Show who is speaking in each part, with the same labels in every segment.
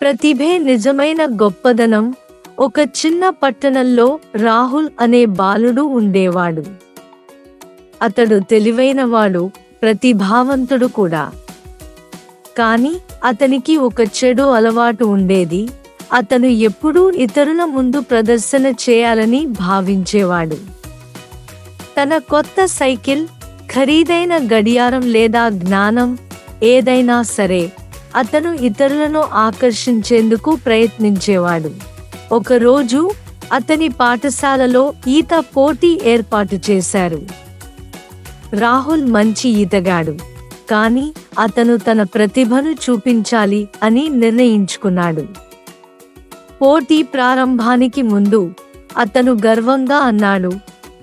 Speaker 1: ప్రతిభే నిజమైన గొప్పదనం. ఒక చిన్న పట్టణంలో రాహుల్ అనే బాలుడు ఉండేవాడు. అతడు తెలివైనవాడు ప్రతిభావంతుడు కూడా. కాని అతనికి ఒక చెడు అలవాటు ఉండేది. అతను ఎప్పుడూ ఇతరుల ముందు ప్రదర్శన చేయాలని భావించేవాడు. తన కొత్త సైకిల్ ఖరీదైన గడియారం లేదా జ్ఞానం ఏదైనా సరే అతను ఇతరులను ఆకర్షించేందుకు ప్రయత్నించేవాడు. ఒకరోజు అతని పాఠశాలలో ఈత పోటీ ఏర్పాటు చేశారు. రాహుల్ మంచి ఈతగాడు కానీ అతను తన ప్రతిభను చూపించాలి అని నిర్ణయించుకున్నాడు. పోటీ ప్రారంభానికి ముందు అతను గర్వంగా అన్నాడు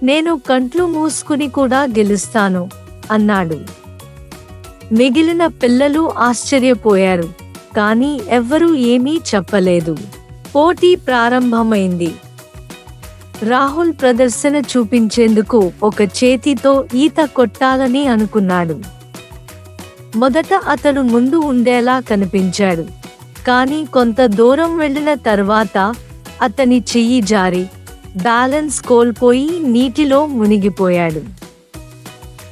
Speaker 1: నేను కంట్లు మూసుకుని కూడా గెలుస్తాను అన్నాడు. మిగిలిన పిల్లలు ఆశ్చర్యపోయారు. కానీ ఎవ్వరూ ఏమీ చెప్పలేదు. పోటీ ప్రారంభమైంది. రాహుల్ ప్రదర్శన చూపించేందుకు ఒక చేతితో ఈత కొట్టాలని అనుకున్నాడు. మొదట అతడు ముందు ఉండేలా కనిపించాడు. కానీ కొంత దూరం వెళ్ళిన తర్వాత అతని చెయ్యి జారి బ్యాలెన్స్ కోల్పోయి నీటిలో మునిగిపోయాడు.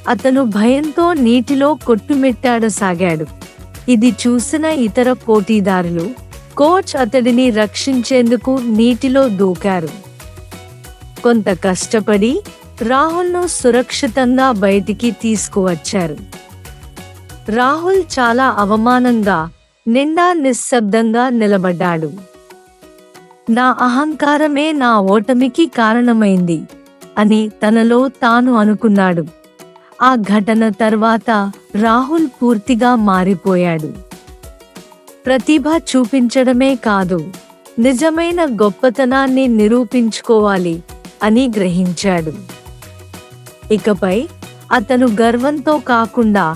Speaker 1: అతను భయంతో నీటిలో కొట్టుమిట్టాడసాగాడు ఇది చూసిన ఇతర పోటీదారులు కోచ్ అతడిని రక్షించేందుకు నీటిలో దూకారు. కొంత కష్టపడి రాహుల్ను సురక్షితంగా బయటికి తీసుకువచ్చారు. రాహుల్ చాలా అవమానంగా నిండా నిశ్శబ్దంగా నిలబడ్డాడు. నా అహంకారమే నా ఓటమికి కారణమైంది అని తనలో తాను అనుకున్నాడు. ఆ ఘటన తర్వాత రాహుల్ పూర్తిగా మారిపోయాడు. ప్రతిభ చూపించడమే కాదు నిజమైన గొప్పతనాన్ని నిరూపించుకోవాలి అని గ్రహించాడు. ఇకపై అతను గర్వంతో కాకుండా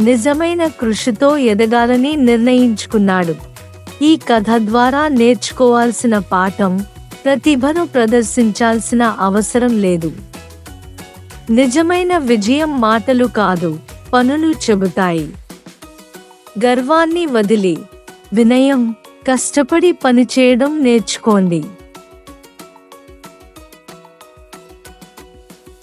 Speaker 1: నిజమైన కృషితో ఎదగాలని నిర్ణయించుకున్నాడు. ఈ కథ ద్వారా నేర్చుకోవాల్సిన పాఠం ప్రతిభను ప్రదర్శించాల్సిన అవసరం లేదు. నిజమైన విజయం మాటలు కాదు పనులు చెబుతాయి. గర్వాన్ని వదిలి వినయం కష్టపడి పనిచేయడం నేర్చుకోండి.